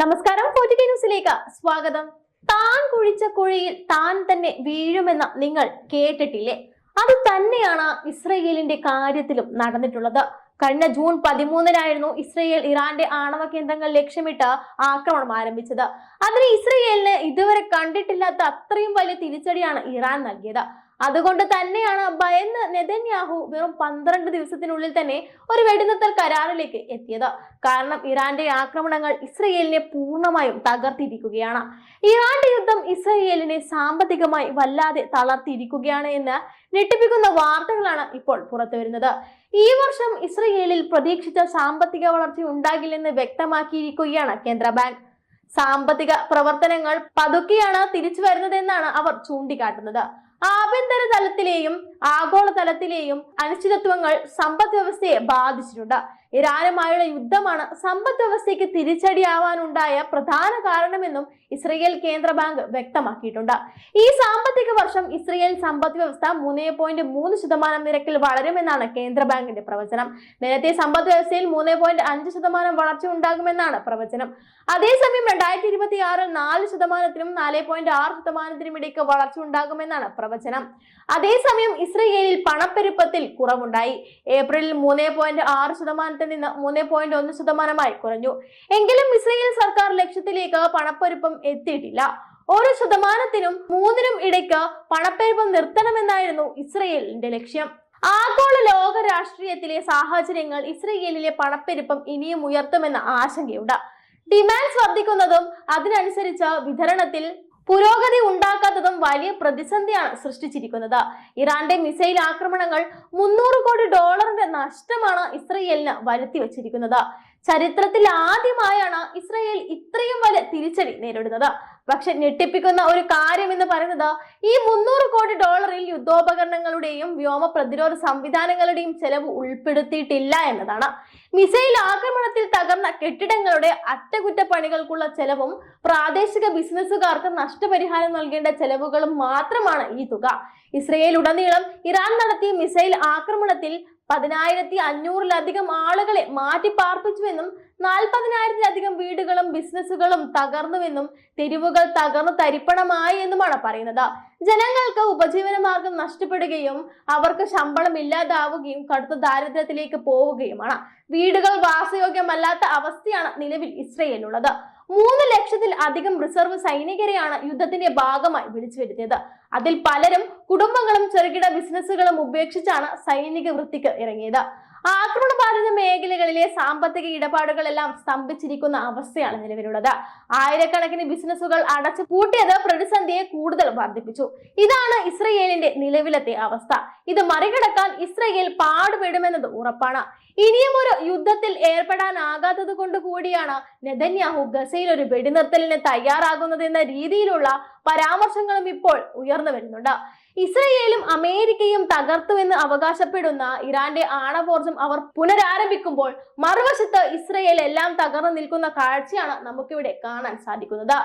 നമസ്കാരം ന്യൂസിലേക്ക് സ്വാഗതം. താൻ കുഴിച്ച കുഴിയിൽ താൻ തന്നെ വീഴുമെന്ന് നിങ്ങൾ കേട്ടിട്ടില്ലേ? അത് തന്നെയാണ് ഇസ്രയേലിന്റെ കാര്യത്തിലും നടന്നിട്ടുള്ളത്. കഴിഞ്ഞ ജൂൺ പതിമൂന്നിനായിരുന്നു ഇസ്രയേൽ ഇറാന്റെ ആണവ കേന്ദ്രങ്ങൾ ലക്ഷ്യമിട്ട് ആക്രമണം ആരംഭിച്ചത്. അതിന് ഇസ്രയേലിന് ഇതുവരെ കണ്ടിട്ടില്ലാത്ത അത്രയും വലിയ തിരിച്ചടിയാണ് ഇറാൻ നൽകിയത്. അതുകൊണ്ട് തന്നെയാണ് ഭയന്ന് നെതന്യാഹു വെറും പന്ത്രണ്ട് ദിവസത്തിനുള്ളിൽ തന്നെ ഒരു വെടിനിർത്തൽ കരാറിലേക്ക് എത്തിയത്. കാരണം ഇറാന്റെ ആക്രമണങ്ങൾ ഇസ്രയേലിനെ പൂർണമായും തകർത്തിരിക്കുകയാണ്. ഇറാന്റെ യുദ്ധം ഇസ്രയേലിനെ സാമ്പത്തികമായി വല്ലാതെ തളർത്തിയിരിക്കുകയാണ് എന്ന് ഞെട്ടിപ്പിക്കുന്ന വാർത്തകളാണ് ഇപ്പോൾ പുറത്തുവരുന്നത് ഈ വർഷം ഇസ്രയേലിൽ പ്രതീക്ഷിച്ച സാമ്പത്തിക വളർച്ച ഉണ്ടാകില്ലെന്ന് വ്യക്തമാക്കിയിരിക്കുകയാണ് കേന്ദ്ര ബാങ്ക്. സാമ്പത്തിക പ്രവർത്തനങ്ങൾ പതുക്കെയാണ് തിരിച്ചു വരുന്നതെന്നാണ് അവർ ചൂണ്ടിക്കാട്ടുന്നത്. ആഭ്യന്തര തലത്തിലെയും ആഗോള തലത്തിലെയും അനിശ്ചിതത്വങ്ങൾ സമ്പദ് വ്യവസ്ഥയെ ബാധിച്ചിട്ടുണ്ട്. ഇറാനുമായുള്ള യുദ്ധമാണ് സമ്പദ് വ്യവസ്ഥയ്ക്ക് തിരിച്ചടിയാവാനുണ്ടായ പ്രധാന കാരണമെന്നും ഇസ്രയേൽ കേന്ദ്ര ബാങ്ക് വ്യക്തമാക്കിയിട്ടുണ്ട്. ഈ സാമ്പത്തിക വർഷം ഇസ്രയേൽ സമ്പദ് വ്യവസ്ഥ മൂന്ന് പോയിന്റ് മൂന്ന് ശതമാനം നിരക്കിൽ വളരുമെന്നാണ് കേന്ദ്ര ബാങ്കിന്റെ പ്രവചനം. നേരത്തെ സമ്പദ് വ്യവസ്ഥയിൽ മൂന്ന് പോയിന്റ് അഞ്ച് ശതമാനം വളർച്ച ഉണ്ടാകുമെന്നാണ് പ്രവചനം. അതേസമയം രണ്ടായിരത്തി ഇരുപത്തി ആറിൽ നാല് ശതമാനത്തിനും നാല് പോയിന്റ് ആറ് ശതമാനത്തിനും ഇടയ്ക്ക് വളർച്ച ഉണ്ടാകുമെന്നാണ് പ്രവചനം. അതേസമയം ഇസ്രയേലിൽ പണപ്പെരുപ്പത്തിൽ കുറവുണ്ടായി. ഏപ്രിലിൽ മൂന്ന് പോയിന്റ് ആറ് ശതമാനത്തിൽ നിന്ന് മൂന്ന് പോയിന്റ് ഒന്ന് ശതമാനമായി കുറഞ്ഞു. എങ്കിലും ഇസ്രയേൽ സർക്കാർ ലക്ഷ്യത്തിലേക്ക് പണപ്പെരുപ്പം എത്തിയിട്ടില്ല. ഓരോ ശതമാനത്തിനും മൂന്നിനും ഇടയ്ക്ക് പണപ്പെരുപ്പം നിർത്തണമെന്നായിരുന്നു ഇസ്രയേലിന്റെ ലക്ഷ്യം. ആഗോള ലോക രാഷ്ട്രീയത്തിലെ സാഹചര്യങ്ങൾ ഇസ്രയേലിലെ പണപ്പെരുപ്പം ഇനിയും ഉയർത്തുമെന്ന ആശങ്കയുണ്ട്. ഡിമാൻഡ്സ് വർദ്ധിക്കുന്നതും അതിനനുസരിച്ച് വിതരണത്തിൽ പുരോഗതി ഉണ്ടാക്കാത്തതും വലിയ പ്രതിസന്ധിയാണ് സൃഷ്ടിച്ചിരിക്കുന്നത്. ഇറാന്റെ മിസൈൽ ആക്രമണങ്ങൾ മുന്നൂറ് കോടി ഡോളറിന്റെ നഷ്ടമാണ് ഇസ്രയേലിന് വരുത്തി വച്ചിരിക്കുന്നത് ചരിത്രത്തിൽ ആദ്യമായാണ് ഇസ്രയേൽ ഇത്രയും വലിയ തിരിച്ചടി നേരിടുന്നത്. പക്ഷെ ഞെട്ടിപ്പിക്കുന്ന ഒരു കാര്യം എന്ന് പറയുന്നത് ഈ മുന്നൂറ് കോടി ഡോളറിൽ യുദ്ധോപകരണങ്ങളുടെയും വ്യോമ പ്രതിരോധ സംവിധാനങ്ങളുടെയും ചെലവ് ഉൾപ്പെടുത്തിയിട്ടില്ല എന്നതാണ്. മിസൈൽ ആക്രമണത്തിൽ തകർന്ന കെട്ടിടങ്ങളുടെ അറ്റകുറ്റപ്പണികൾക്കുള്ള ചെലവും പ്രാദേശിക ബിസിനസ്സുകാർക്ക് നഷ്ടപരിഹാരം നൽകേണ്ട ചെലവുകളും മാത്രമാണ് ഈ തുക. ഇസ്രയേൽ ഉടനീളം ഇറാൻ നടത്തിയ മിസൈൽ ആക്രമണത്തിൽ പതിനായിരത്തി അഞ്ഞൂറിലധികം ആളുകളെ മാറ്റി പാർപ്പിച്ചുവെന്നും നാൽപ്പതിനായിരത്തിലധികം വീടുകളും ബിസിനസ്സുകളും തകർന്നുവെന്നും തെരുവുകൾ തകർന്നു തരിപ്പണമായി എന്നുമാണ് പറയുന്നത്. ജനങ്ങൾക്ക് ഉപജീവന മാർഗം നഷ്ടപ്പെടുകയും അവർക്ക് ശമ്പളം ഇല്ലാതാവുകയും കടുത്ത ദാരിദ്ര്യത്തിലേക്ക് പോവുകയുമാണ്. വീടുകൾ വാസയോഗ്യമല്ലാത്ത അവസ്ഥയാണ് നിലവിൽ ഇസ്രയേലിനുള്ളത്. മൂന്ന് ലക്ഷത്തിൽ അധികം റിസർവ് സൈനികരെയാണ് യുദ്ധത്തിന്റെ ഭാഗമായി വിളിച്ചു വരുത്തിയത് അതിൽ പലരും കുടുംബങ്ങളും ചെറുകിട ബിസിനസ്സുകളും ഉപേക്ഷിച്ചാണ് സൈനിക വൃത്തിക്ക് ഇറങ്ങിയത്. ആക്രമണ ബാധിത മേഖലകളിലെ സാമ്പത്തിക ഇടപാടുകളെല്ലാം സ്തംഭിച്ചിരിക്കുന്ന അവസ്ഥയാണ് നിലവിലുള്ളത്. ആയിരക്കണക്കിന് ബിസിനസ്സുകൾ അടച്ചു പൂട്ടിയത് പ്രതിസന്ധിയെ കൂടുതൽ വർദ്ധിപ്പിച്ചു. ഇതാണ് ഇസ്രയേലിന്റെ നിലവിലത്തെ അവസ്ഥ. ഇത് മറികടക്കാൻ ഇസ്രയേൽ പാടുപെടുമെന്നത് ഉറപ്പാണ്. ഇനിയും ഒരു യുദ്ധത്തിൽ ഏർപ്പെടാനാകാത്തത് കൊണ്ട് കൂടിയാണ് നെതന്യാഹു ഗസയിൽ ഒരു വെടിനിർത്തലിന് തയ്യാറാകുന്നത് എന്ന രീതിയിലുള്ള പരാമർശങ്ങളും ഇപ്പോൾ ഉയർന്നു വരുന്നുണ്ട്. ഇസ്രയേലും അമേരിക്കയും തകർത്തുവെന്ന് അവകാശപ്പെടുന്ന ഇറാന്റെ ആണവോർജം അവർ പുനരാരംഭിക്കുമ്പോൾ മറുവശത്ത് ഇസ്രയേൽ എല്ലാം തകർന്നു നിൽക്കുന്ന കാഴ്ചയാണ് നമുക്കിവിടെ കാണാൻ സാധിക്കുന്നത്.